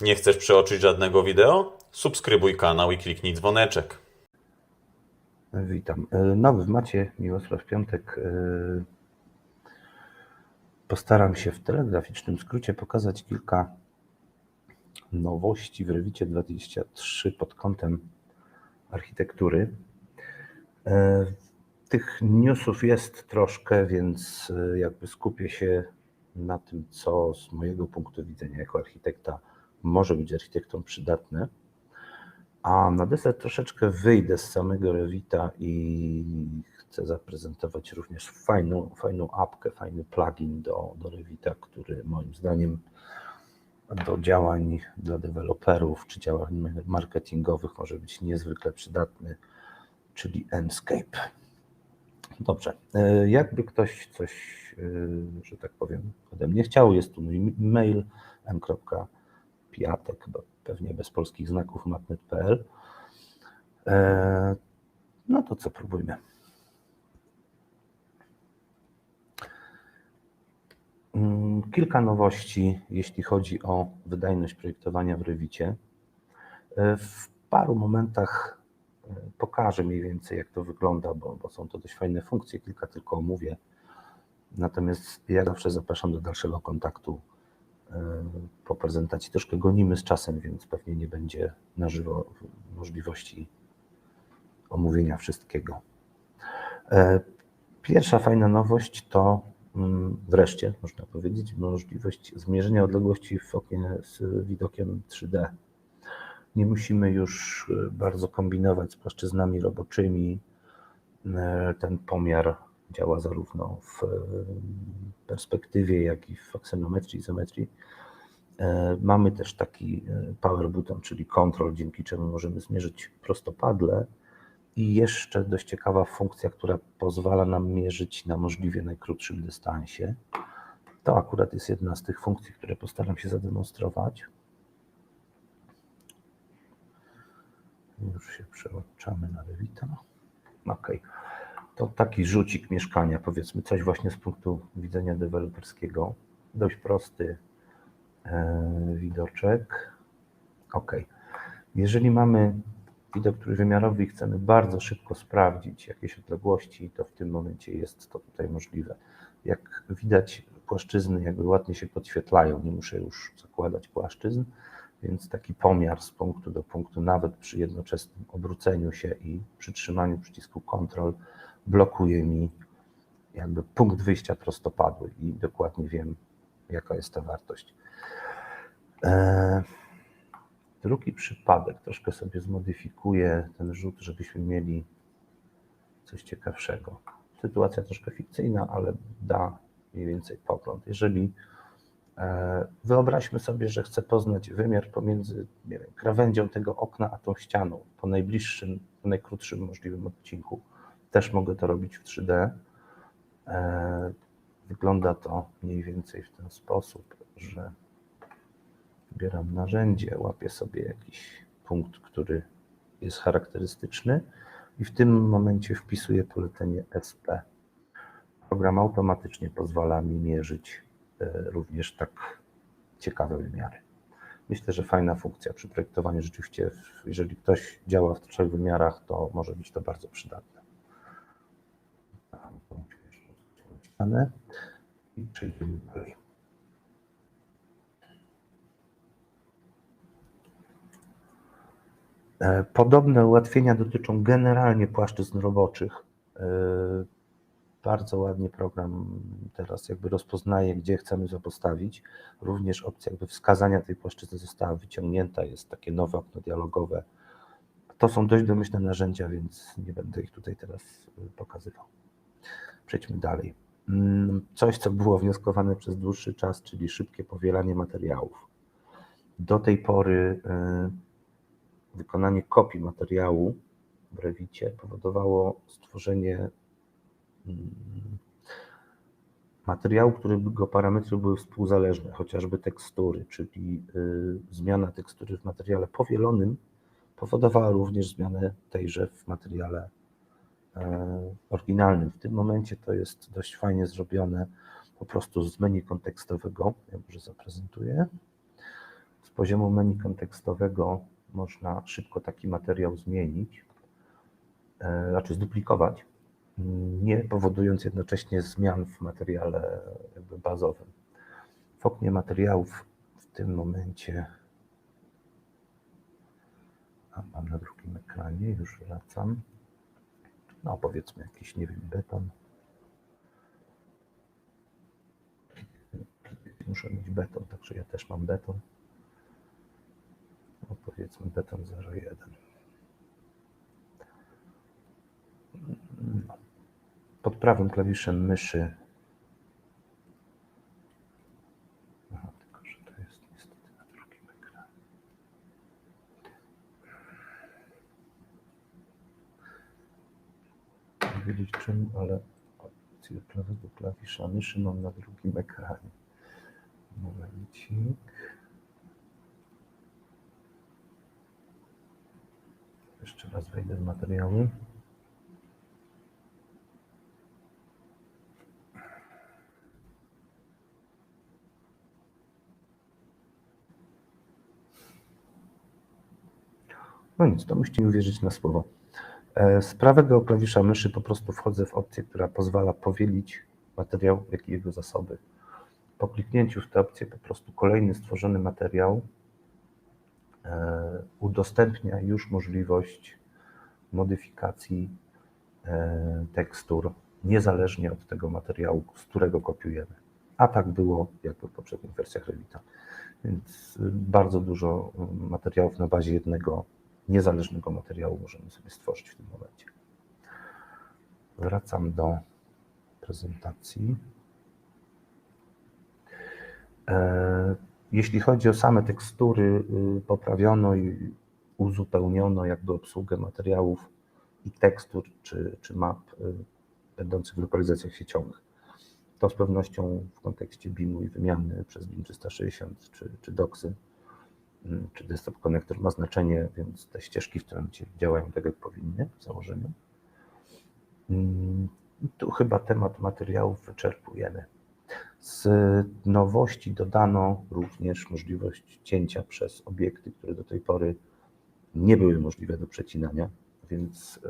Nie chcesz przeoczyć żadnego wideo? Subskrybuj kanał i kliknij dzwoneczek. Witam. E, Nowy w macie, Miłosław Piątek. E, Postaram się w telegraficznym skrócie pokazać kilka nowości w Rewicie 23 pod kątem architektury. E, Tych newsów jest troszkę, więc jakby skupię się na tym, co z mojego punktu widzenia jako architekta może być architektom przydatne. A na deser troszeczkę wyjdę z samego Revita i chcę zaprezentować również fajną, fajną apkę, fajny plugin do, do Revita, który moim zdaniem do działań dla deweloperów czy działań marketingowych może być niezwykle przydatny, czyli Enscape. Dobrze, e, jakby ktoś coś, e, że tak powiem, ode mnie chciał, jest tu mój mail m.piatek, chyba pewnie bez polskich znaków matnet.pl. E, No to co, próbujmy. Mm, Kilka nowości, jeśli chodzi o wydajność projektowania w Rewicie. E, W paru momentach e, pokażę mniej więcej, jak to wygląda, bo, bo są to dość fajne funkcje, kilka tylko omówię. Natomiast ja zawsze zapraszam do dalszego kontaktu po prezentacji. Troszkę gonimy z czasem, więc pewnie nie będzie na żywo możliwości omówienia wszystkiego. E, Pierwsza fajna nowość to mm, wreszcie, można powiedzieć, możliwość zmierzenia odległości w oknie z widokiem 3D. Nie musimy już e, bardzo kombinować z płaszczyznami roboczymi. E, Ten pomiar działa zarówno w e, perspektywie, jak i w aksenometrii, izometrii. E, Mamy też taki e, power button, czyli control, dzięki czemu możemy zmierzyć prostopadle i jeszcze dość ciekawa funkcja, która pozwala nam mierzyć na możliwie najkrótszym dystansie. To akurat jest jedna z tych funkcji, które postaram się zademonstrować. Już się przełączamy na Revita. Ok. To taki rzucik mieszkania, powiedzmy coś właśnie z punktu widzenia deweloperskiego. Dość prosty e, widoczek. Ok. Jeżeli mamy widok trójwymiarowy i chcemy bardzo szybko sprawdzić jakieś odległości, to w tym momencie jest to tutaj możliwe. Jak widać, płaszczyzny jakby ładnie się podświetlają, nie muszę już zakładać płaszczyzn, więc taki pomiar z punktu do punktu, nawet przy jednoczesnym obróceniu się i przytrzymaniu przycisku Ctrl, blokuje mi jakby punkt wyjścia prostopadły i dokładnie wiem, jaka jest ta wartość. Eee, Drugi przypadek, troszkę sobie zmodyfikuję ten rzut, żebyśmy mieli coś ciekawszego. Sytuacja troszkę fikcyjna, ale da mniej więcej pogląd. Jeżeli e, wyobraźmy sobie, że chcę poznać wymiar pomiędzy nie wiem, krawędzią tego okna a tą ścianą po najbliższym, najkrótszym możliwym odcinku, też mogę to robić w 3D. E, Wygląda to mniej więcej w ten sposób, że wybieram narzędzie, łapię sobie jakiś punkt, który jest charakterystyczny i w tym momencie wpisuję polecenie SP. Program automatycznie pozwala mi mierzyć e, również tak ciekawe wymiary. Myślę, że fajna funkcja przy projektowaniu rzeczywiście, jeżeli ktoś działa w trzech wymiarach, to może być to bardzo przydatne. I przejdziemy dalej. E, Podobne ułatwienia dotyczą generalnie płaszczyzn roboczych. Bardzo ładnie program teraz jakby rozpoznaje, gdzie chcemy to postawić. Również opcja jakby wskazania tej płaszczyzny została wyciągnięta, jest takie nowe okno dialogowe. To są dość domyślne narzędzia, więc nie będę ich tutaj teraz e, pokazywał. Przejdźmy dalej. Mm, Coś, co było wnioskowane przez dłuższy czas, czyli szybkie powielanie materiałów. Do tej pory e, wykonanie kopii materiału w Rewicie powodowało stworzenie materiału, którego parametry były współzależne, chociażby tekstury, czyli y, zmiana tekstury w materiale powielonym powodowała również zmianę tejże w materiale e, oryginalnym. W tym momencie to jest dość fajnie zrobione po prostu z menu kontekstowego. Ja może zaprezentuję. poziomu menu kontekstowego można szybko taki materiał zmienić, e, znaczy zduplikować, nie powodując jednocześnie zmian w materiale bazowym. W oknie materiałów w tym momencie a mam na drugim ekranie, już wracam. No powiedzmy jakiś, nie wiem, beton. Muszę mieć beton, także ja też mam beton. No powiedzmy beton 01. No. Pod prawym klawiszem myszy. Aha, tylko że to jest niestety na drugim ekranie. Nie wiedzieć czym, ale opcję prawego klawisza myszy mam na drugim ekranie. Momencik. Jeszcze raz wejdę w materiały. No nic, to musicie mi uwierzyć na słowo. E, Z prawego klawisza myszy po prostu wchodzę w opcję, która pozwala powielić materiał, jak i jego zasoby. Po kliknięciu w tę opcję po prostu kolejny stworzony materiał e, udostępnia już możliwość modyfikacji e, tekstur niezależnie od tego materiału, z którego kopiujemy. A tak było jakby w poprzednich wersjach Revita. Więc y, bardzo dużo y, materiałów na bazie jednego niezależnego materiału możemy sobie stworzyć w tym momencie. Wracam do prezentacji. E, Jeśli chodzi o same tekstury, y, poprawiono i uzupełniono jakby obsługę materiałów i tekstur czy, czy map y, będących w lokalizacjach sieciowych. To z pewnością w kontekście BIM-u i wymiany przez BIM 360 czy, czy DOCSy czy Desktop Connector ma znaczenie, więc te ścieżki w tym działają tak, jak powinny w założeniu. Mm, Tu chyba temat materiałów wyczerpujemy. Z nowości dodano również możliwość cięcia przez obiekty, które do tej pory nie były możliwe do przecinania, więc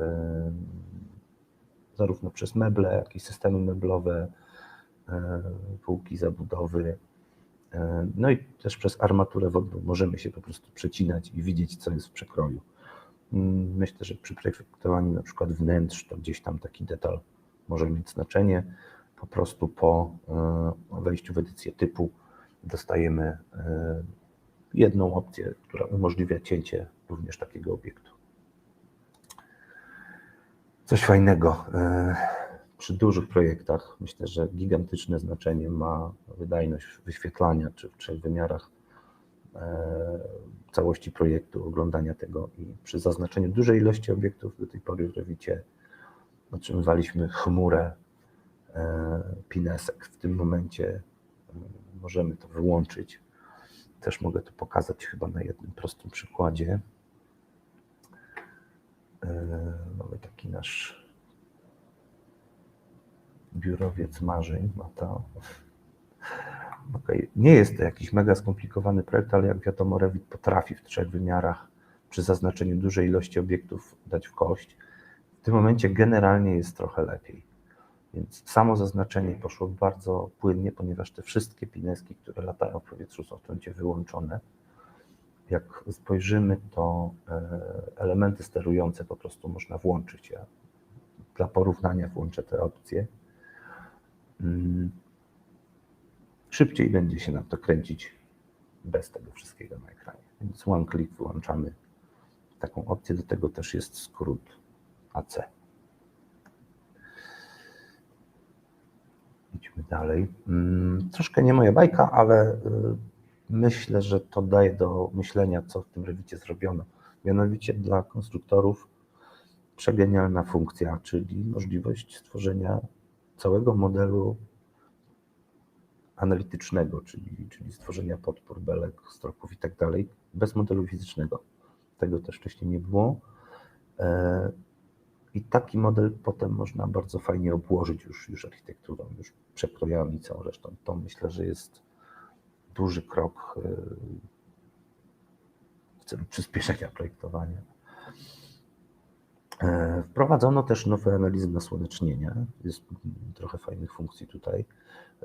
zarówno przez meble, jak i systemy meblowe, e, półki zabudowy, no i też przez armaturę wodną możemy się po prostu przecinać i widzieć, co jest w przekroju. Mm, Myślę, że przy projektowaniu na przykład wnętrz, to gdzieś tam taki detal może mieć znaczenie. Po prostu po e, wejściu w edycję typu dostajemy e, jedną opcję, która umożliwia cięcie również takiego obiektu. Coś fajnego. Przy dużych projektach myślę, że gigantyczne znaczenie ma wydajność wyświetlania, czy w trzech wymiarach e, całości projektu, oglądania tego i przy zaznaczeniu dużej ilości obiektów do tej pory w Rewicie otrzymywaliśmy chmurę e, pinesek. W tym momencie e, możemy to wyłączyć. Też mogę to pokazać chyba na jednym prostym przykładzie. Mamy taki nasz biurowiec marzeń, Mata. Okej, Nie jest to jakiś mega skomplikowany projekt, ale jak wiadomo, Revit potrafi w trzech wymiarach przy zaznaczeniu dużej ilości obiektów dać w kość. W tym momencie generalnie jest trochę lepiej. Więc samo zaznaczenie poszło bardzo płynnie, ponieważ te wszystkie pineski, które latają w powietrzu, są w tym momencie wyłączone. Jak spojrzymy, to e, elementy sterujące po prostu można włączyć. Ja dla porównania włączę te opcje. Mm. Szybciej będzie się nam to kręcić bez tego wszystkiego na ekranie. Więc one click wyłączamy taką opcję. Do tego też jest skrót AC. Idźmy dalej. Mm, Troszkę nie moja bajka, ale y, myślę, że to daje do myślenia, co w tym Rewicie zrobiono. Mianowicie dla konstruktorów przegenialna funkcja, czyli możliwość stworzenia całego modelu analitycznego, czyli, czyli stworzenia podpór, belek, stropów i tak dalej, bez modelu fizycznego. Tego też wcześniej nie było. E, I taki model potem można bardzo fajnie obłożyć już, już architekturą, już przekrojami, całą resztą. To myślę, że jest duży krok e, w celu przyspieszenia projektowania. E, Wprowadzono też nowe analizy nasłonecznienia. Jest trochę fajnych funkcji tutaj.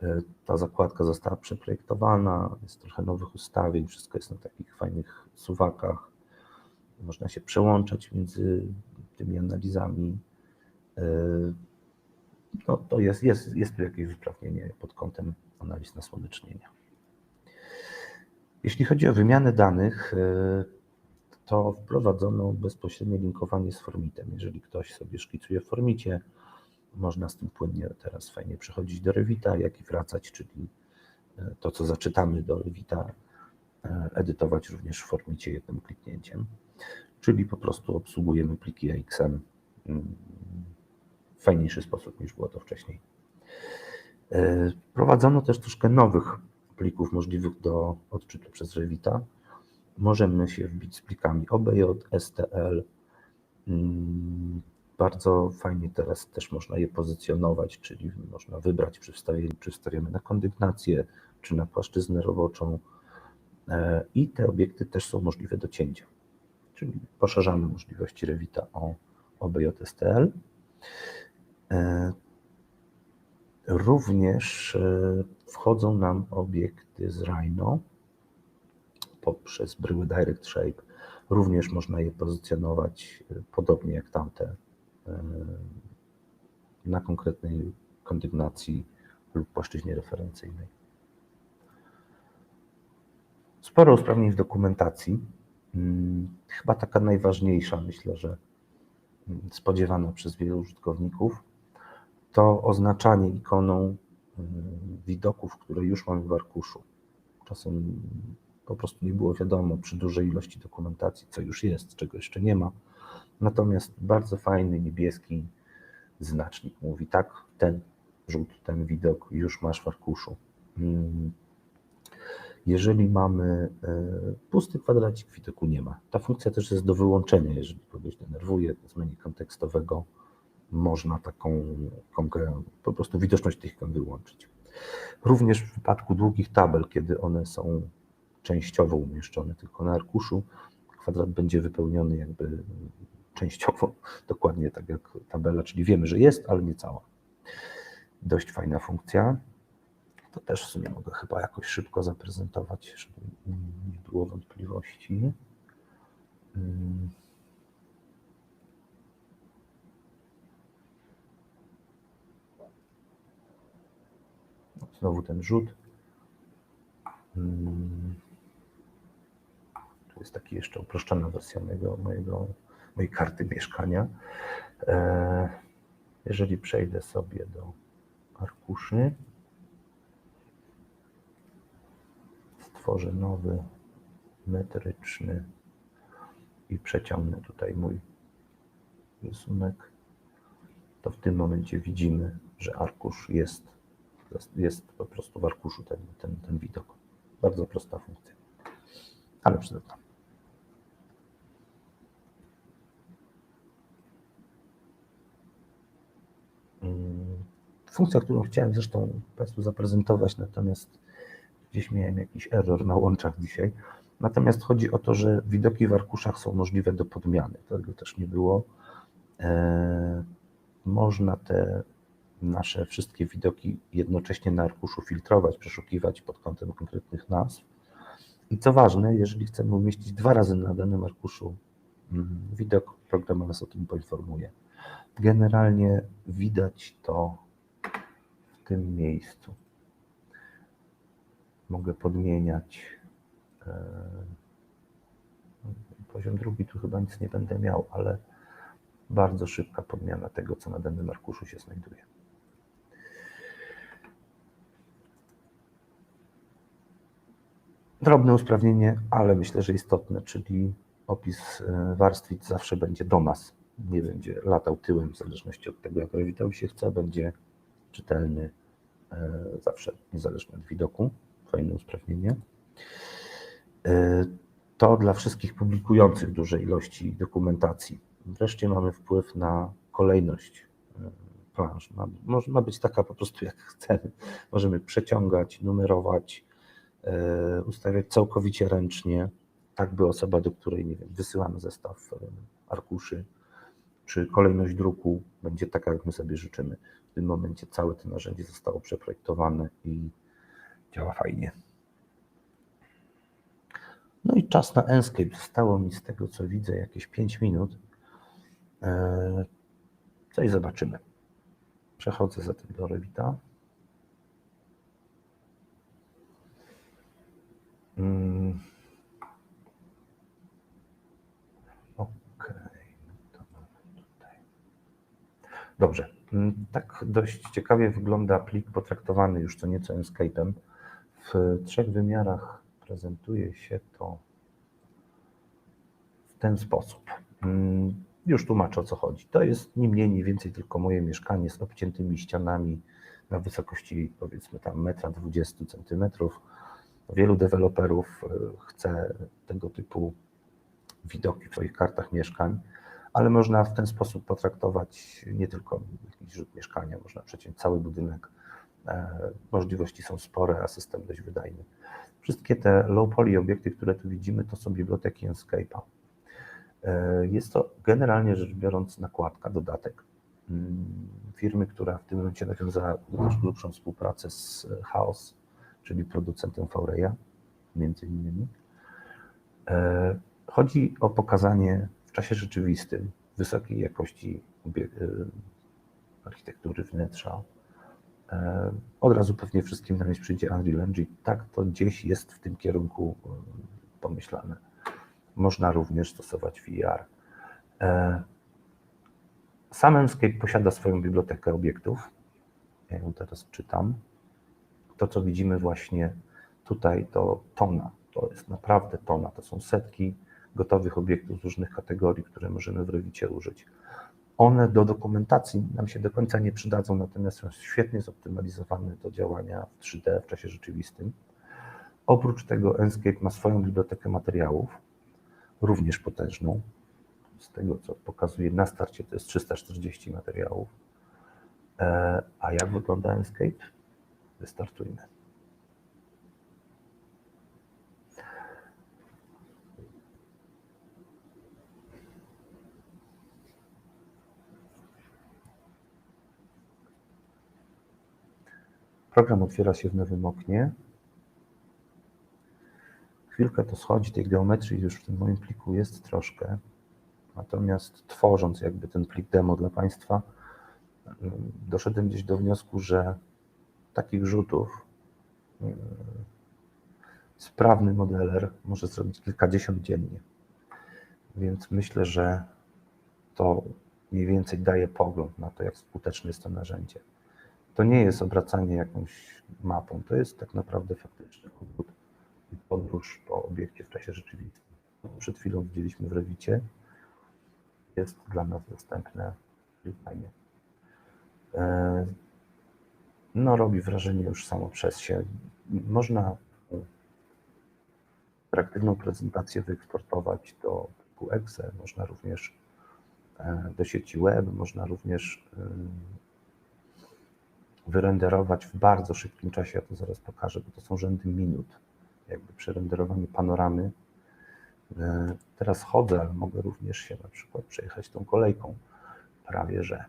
E, Ta zakładka została przeprojektowana, jest trochę nowych ustawień, wszystko jest na takich fajnych suwakach. Można się przełączać między tymi analizami. E, No, to jest, jest, jest tu jakieś usprawnienie pod kątem analiz nasłonecznienia. Jeśli chodzi o wymianę danych, to wprowadzono bezpośrednie linkowanie z Formitem. Jeżeli ktoś sobie szkicuje w Formicie, można z tym płynnie teraz fajnie przechodzić do Revita, jak i wracać, czyli e, to, co zaczytamy do Revita, e, edytować również w Formicie jednym kliknięciem. Czyli po prostu obsługujemy pliki AXM mm, w fajniejszy sposób niż było to wcześniej. E, Wprowadzono też troszkę nowych plików możliwych do odczytu przez Revita. Możemy się wbić z plikami OBJ, STL. Mm, Bardzo fajnie teraz też można je pozycjonować, czyli można wybrać, czy wstawiamy, na kondygnację, czy na płaszczyznę roboczą. E, I te obiekty też są możliwe do cięcia, czyli poszerzamy możliwości Revita o OBJ, STL. E, Również e, wchodzą nam obiekty z Rhino poprzez bryły Direct Shape. Również można je pozycjonować e, podobnie jak tamte e, na konkretnej kondygnacji lub płaszczyźnie referencyjnej. Sporo usprawnień w dokumentacji. Mm, Chyba taka najważniejsza, myślę, że mm, spodziewana przez wielu użytkowników to oznaczanie ikoną y, widoków, które już mamy w arkuszu. Czasem po prostu nie było wiadomo przy dużej ilości dokumentacji, co już jest, czego jeszcze nie ma. Natomiast bardzo fajny niebieski znacznik mówi, tak, ten rzut, ten widok już masz w arkuszu. Mm. Jeżeli mamy y, pusty kwadracik, widoku nie ma. Ta funkcja też jest do wyłączenia, jeżeli kogoś denerwuje, z menu kontekstowego można taką po prostu widoczność tych ikon wyłączyć. Również w przypadku długich tabel, kiedy one są częściowo umieszczone tylko na arkuszu, kwadrat będzie wypełniony jakby częściowo, dokładnie tak jak tabela, czyli wiemy, że jest, ale nie cała. Dość fajna funkcja. To też w sumie mogę chyba jakoś szybko zaprezentować, żeby nie było wątpliwości. Mm. Znowu ten rzut. Mm. Tu jest taki jeszcze uproszczona wersja mojego, mojego, mojej karty mieszkania. E, Jeżeli przejdę sobie do arkuszy, stworzę nowy metryczny i przeciągnę tutaj mój rysunek, to w tym momencie widzimy, że arkusz jest, jest po prostu w arkuszu ten, ten, ten widok. Bardzo prosta funkcja, ale przydatna. Funkcja, którą chciałem zresztą Państwu zaprezentować, natomiast gdzieś miałem jakiś error na łączach dzisiaj. Natomiast chodzi o to, że widoki w arkuszach są możliwe do podmiany. Tego też nie było. E, można te nasze wszystkie widoki jednocześnie na arkuszu filtrować, przeszukiwać pod kątem konkretnych nazw. I co ważne, jeżeli chcemy umieścić dwa razy na danym arkuszu mm, widok, program nas o tym poinformuje. Generalnie widać to w tym miejscu. Mogę podmieniać. e, Poziom drugi tu chyba nic nie będę miał, ale bardzo szybka podmiana tego, co na danym arkuszu się znajduje. Drobne usprawnienie, ale myślę, że istotne, czyli opis e, warstwic zawsze będzie do nas. Nie będzie latał tyłem w zależności od tego, jak Revitowi się chce, będzie czytelny e, zawsze, niezależnie od widoku. Fajne usprawnienie. E, To dla wszystkich publikujących duże ilości dokumentacji. Wreszcie mamy wpływ na kolejność e, planż. Ma być taka po prostu jak chcemy. Możemy przeciągać, numerować, ustawiać całkowicie ręcznie. tak by osoba, do której nie wiem, wysyłamy zestaw arkuszy, czy kolejność druku będzie taka, jak my sobie życzymy. W tym momencie całe to narzędzie zostało przeprojektowane i działa fajnie. No i czas na Enscape. Zostało mi z tego, co widzę, jakieś 5 minut. Eee, Co i zobaczymy. Przechodzę zatem do Revita. Mm. Okej, tutaj. Dobrze. Mm, Tak dość ciekawie wygląda plik potraktowany już co nieco Enscape'em. W trzech wymiarach prezentuje się to w ten sposób. Mm, Już tłumaczę o co chodzi. To jest ni mniej, ni więcej tylko moje mieszkanie z obciętymi ścianami na wysokości powiedzmy tam 1,20 m centymetrów. Wielu deweloperów y, chce tego typu widoki w swoich kartach mieszkań, ale można w ten sposób potraktować nie tylko rzut mieszkania, można przeciąć cały budynek. E, Możliwości są spore, a system dość wydajny. Wszystkie te low poly obiekty, które tu widzimy, to są biblioteki Enscape'a. E, Jest to generalnie rzecz biorąc nakładka, dodatek mm, firmy, która w tym momencie nawiązała już grubszą współpracę z Chaos, czyli producentem Faureya, między innymi. E, Chodzi o pokazanie w czasie rzeczywistym wysokiej jakości e, architektury wnętrza. E, Od razu pewnie wszystkim na myśl przyjdzie Unreal Engine. Tak, to gdzieś jest w tym kierunku e, pomyślane. Można również stosować VR. E, Sam Enscape posiada swoją bibliotekę obiektów. Ja ją teraz czytam. To, co widzimy właśnie tutaj, to tona. To jest naprawdę tona. To są setki gotowych obiektów z różnych kategorii, które możemy w Revicie użyć. One do dokumentacji nam się do końca nie przydadzą, natomiast są świetnie zoptymalizowane do działania w 3D w czasie rzeczywistym. Oprócz tego Enscape ma swoją bibliotekę materiałów, również potężną. Z tego, co pokazuje na starcie, to jest 340 materiałów. E, A jak wygląda Enscape? Wystartujmy. Program otwiera się w nowym oknie. Chwilkę to schodzi, tej geometrii już w tym moim pliku jest troszkę. Natomiast tworząc jakby ten plik demo dla Państwa, ym, doszedłem gdzieś do wniosku, że takich rzutów ym, sprawny modeler może zrobić kilkadziesiąt dziennie. Więc myślę, że to mniej więcej daje pogląd na to, jak skuteczne jest to narzędzie. To nie jest obracanie jakąś mapą, to jest tak naprawdę faktyczny obrót i podróż po obiekcie w czasie rzeczywistym. Przed chwilą widzieliśmy w Rewicie. Jest dla nas dostępne fajnie. E, No, robi wrażenie już samo przez się. Można interaktywną prezentację wyeksportować do pliku Excel, można również e, do sieci web, można również ym, wyrenderować w bardzo szybkim czasie, ja to zaraz pokażę, bo to są rzędy minut, jakby przerenderowanie panoramy. E, Teraz chodzę, ale mogę również się na przykład przejechać tą kolejką, prawie że.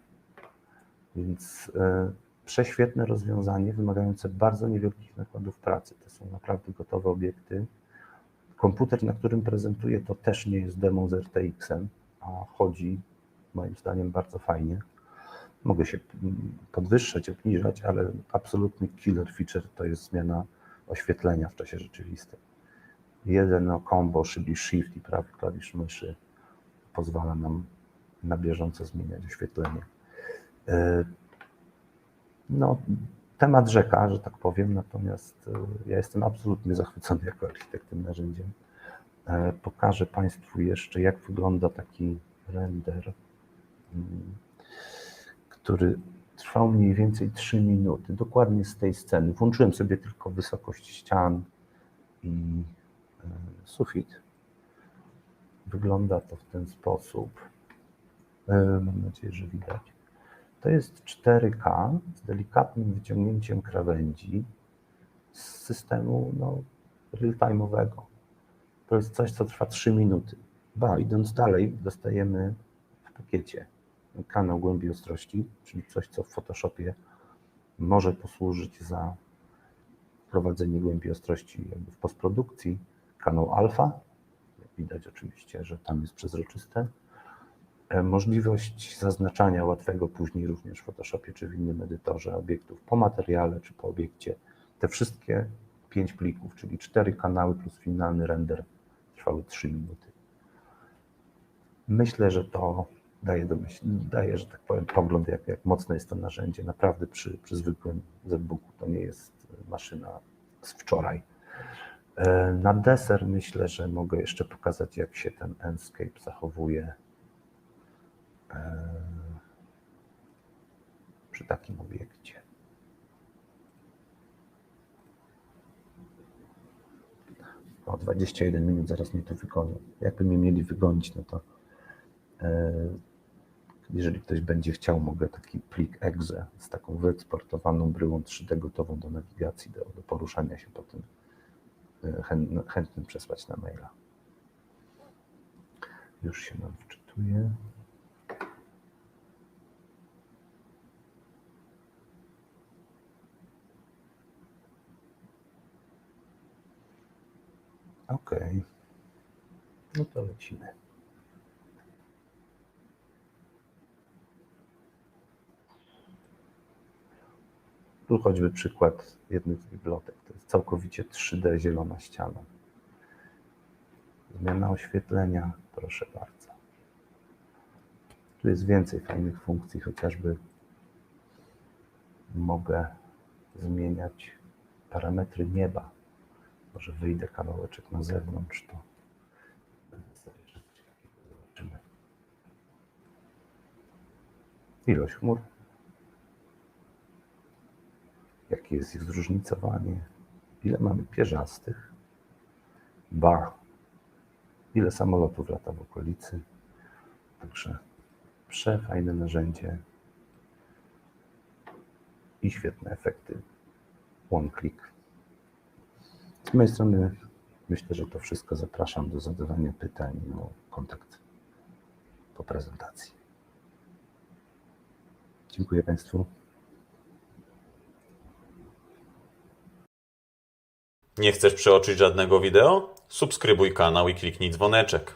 Więc e, prześwietne rozwiązanie, wymagające bardzo niewielkich nakładów pracy. To są naprawdę gotowe obiekty. Komputer, na którym prezentuję, to też nie jest demo z RTX-em, a chodzi moim zdaniem bardzo fajnie. Mogę się mm, podwyższać, obniżać, ale absolutny killer feature to jest zmiana oświetlenia w czasie rzeczywistym. Jeden combo, czyli Shift i prawy klawisz myszy pozwala nam na bieżąco zmieniać oświetlenie. E, No, temat rzeka, że tak powiem, natomiast e, ja jestem absolutnie zachwycony jako architekt tym narzędziem. E, Pokażę Państwu jeszcze, jak wygląda taki render. Który trwał mniej więcej 3 minuty, dokładnie z tej sceny. Włączyłem sobie tylko wysokość ścian i e, sufit. Wygląda to w ten sposób. E, Mam nadzieję, że widać. To jest 4K z delikatnym wyciągnięciem krawędzi z systemu no, real-time'owego. To jest coś, co trwa 3 minuty. Ba, idąc dalej, dostajemy w pakiecie kanał głębi ostrości, czyli coś, co w Photoshopie może posłużyć za wprowadzenie głębi ostrości w postprodukcji. Kanał alfa, widać oczywiście, że tam jest przezroczyste. E, Możliwość zaznaczania łatwego później również w Photoshopie czy w innym edytorze obiektów po materiale czy po obiekcie. Te wszystkie pięć plików, czyli cztery kanały plus finalny render trwały 3 minuty. Myślę, że to daje, do myśl, daje że tak powiem, pogląd, jak, jak mocne jest to narzędzie. Naprawdę przy, przy zwykłym ZBooku to nie jest maszyna z wczoraj. E, Na deser myślę, że mogę jeszcze pokazać, jak się ten Enscape zachowuje e, przy takim obiekcie. O, 21 minut, zaraz mnie tu wygonią. Jakby mnie mieli wygonić, no to e, jeżeli ktoś będzie chciał, mogę taki plik exe z taką wyeksportowaną bryłą 3D gotową do nawigacji, do, do poruszania się po tym e, chętnym, chętnym przesłać na maila. Już się nam wczytuje. Ok. No to lecimy. Tu choćby przykład jednych z bibliotek. To jest całkowicie 3D zielona ściana. Zmiana oświetlenia, proszę bardzo. Tu jest więcej fajnych funkcji, chociażby mogę zmieniać parametry nieba. Może wyjdę kawałeczek na zewnątrz, to zobaczymy. Ilość chmur. Jakie jest ich zróżnicowanie? Ile mamy pierzastych? Ba. Ile samolotów lata w okolicy? Także przefajne narzędzie i świetne efekty. One click. Z mojej strony myślę, że to wszystko. Zapraszam do zadawania pytań o kontakt po prezentacji. Dziękuję Państwu. Nie chcesz przeoczyć żadnego wideo? Subskrybuj kanał i kliknij dzwoneczek.